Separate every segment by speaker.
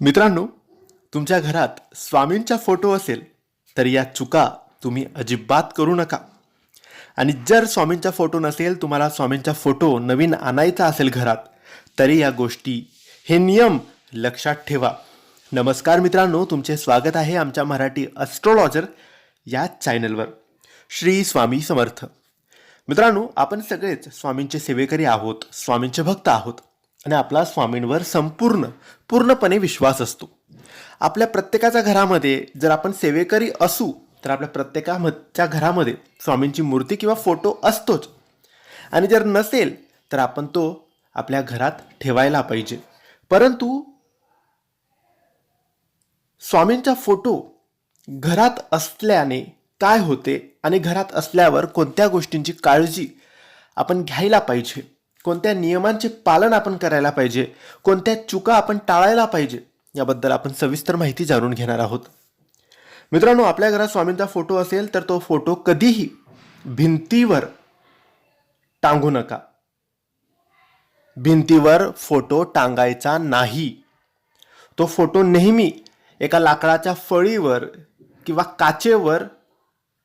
Speaker 1: मित्रांनो तुमच्या घरात स्वामींचा फोटो असेल तर या चुका तुम्ही अजिबात करू नका. आणि जर स्वामींचा फोटो नसेल तुम्हाला स्वामींचा फोटो नवीन आणायचा असेल घरात तरी या गोष्टी हे नियम लक्षात ठेवा. नमस्कार मित्रांनो तुमचे स्वागत आहे आमच्या मराठी अस्ट्रोलॉजर या चॅनलवर श्री स्वामी समर्थ. मित्रांनो आपण सगळेच स्वामींचे सेवेकरी आहोत स्वामींचे भक्त आहोत. आणि आपला स्वामींवर संपूर्ण पूर्णपणे विश्वास असतो. आपल्या प्रत्येकाच्या घरामध्ये जर आपण सेवेकरी असू तर आपल्या प्रत्येकाच्या घरामध्ये स्वामींची मूर्ती किंवा फोटो असतोच. आणि जर नसेल तर आपण तो आपल्या घरात ठेवायला पाहिजे. परंतु स्वामींचा फोटो घरात असल्याने काय होते आणि घरात असल्यावर कोणत्या गोष्टींची काळजी आपण घ्यायला पाहिजे? कोणत्या नियमांचे पालन आपण करायला पाहिजे? कोणत्या चुका आपण टाळायला पाहिजे? याबद्दल आपण सविस्तर माहिती जाणून घेणार आहोत. मित्रांनो आपल्या घरात स्वामींचा फोटो असेल तर तो फोटो कधीही भिंतीवर टांगू नका. भिंतीवर फोटो टांगायचा नाही. तो फोटो नेहमी एका लाकडाच्या फळीवर किंवा काचेवर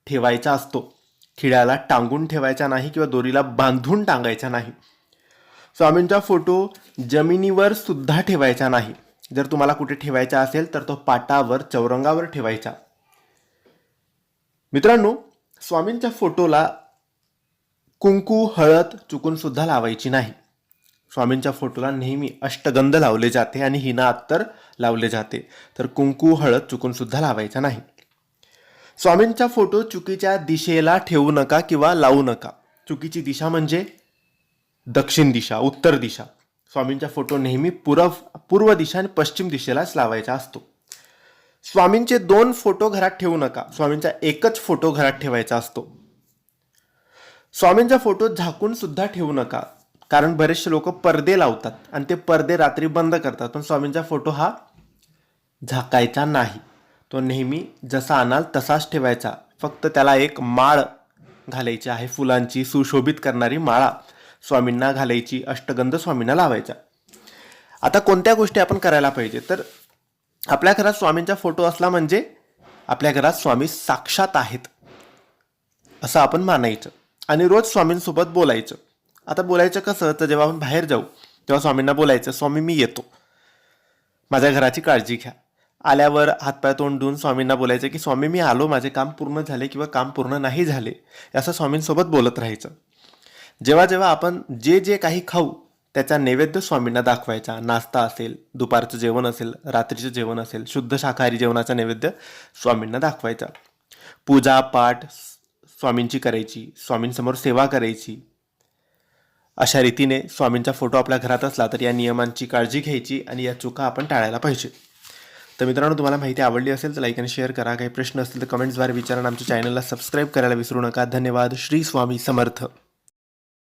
Speaker 1: ठेवायचा असतो. खिळ्याला टांगून ठेवायचा नाही किंवा दोरीला बांधून टांगायचा नाही. स्वामींचा फोटो जमिनीवर सुद्धा ठेवायचा नाही. जर तुम्हाला कुठे ठेवायचा असेल तर तो पाटावर चौरंगावर ठेवायचा. मित्रांनो स्वामींच्या फोटोला कुंकू हळद चुकून सुद्धा लावायची नाही. स्वामींच्या फोटोला नेहमी अष्टगंध लावले जाते आणि हिना अत्तर लावले जाते. तर कुंकू हळद चुकून सुद्धा लावायचा नाही. स्वामींचा फोटो चुकीच्या दिशेला ठेवू नका किंवा लावू नका. चुकीची दिशा म्हणजे दक्षिण दिशा उत्तर दिशा. स्वामींचा फोटो नेहमी पूर्व पूर्व दिशा आणि पश्चिम दिशेलाच लावायचा असतो. स्वामींचे दोन फोटो घरात ठेवू नका. स्वामींचा एकच फोटो घरात ठेवायचा असतो. स्वामींचा फोटो झाकून सुद्धा ठेवू नका. कारण बरेचसे लोक पडदे लावतात आणि ते पडदे रात्री बंद करतात. पण स्वामींचा फोटो हा झाकायचा नाही. तो नेहमी जसा आणाल तसाच ठेवायचा. फक्त त्याला एक माळ घालायची आहे. फुलांची सुशोभित करणारी माळा. स्वामींना घालायची अष्टगंध स्वामींना लावायचा. आता कोणत्या गोष्टी आपण करायला पाहिजे? तर आपल्या घरात स्वामींचा फोटो असला म्हणजे आपल्या घरात स्वामी साक्षात आहेत असं आपण मानायचं. आणि रोज स्वामींसोबत बोलायचं. आता बोलायचं कसं? तर जेव्हा आपण बाहेर जाऊ तेव्हा स्वामींना बोलायचं स्वामी मी येतो. माझ्या घराची काळजी घ्या. आल्यावर हातपाय तोंड धुवून स्वामींना बोलायचं की स्वामी मी आलो. माझे काम पूर्ण झाले किंवा काम पूर्ण नाही झाले. असं स्वामींसोबत बोलत राहायचं. जेव्हा जेव्हा आपण जे जे काही खाऊ त्याचा नैवेद्य स्वामींना दाखवायचा. नाश्ता असेल दुपारचं जेवण असेल रात्रीचं जेवण असेल शुद्ध शाकाहारी जेवणाचा नैवेद्य स्वामींना दाखवायचा. पूजा पाठ स्वामींची करायची स्वामींसमोर सेवा करायची. अशा रीतीने स्वामींचा फोटो आपल्या घरात असला तर या नियमांची काळजी घ्यायची आणि या चुका आपण टाळायला पाहिजे. तर मित्रांनो तुम्हाला माहिती आवडली असेल तर लाईक आणि शेअर करा. काही प्रश्न असतील तर कमेंट्सद्वारे विचारा आमच्या चॅनलला सबस्क्राईब करायला विसरू नका. धन्यवाद. श्री स्वामी समर्थ.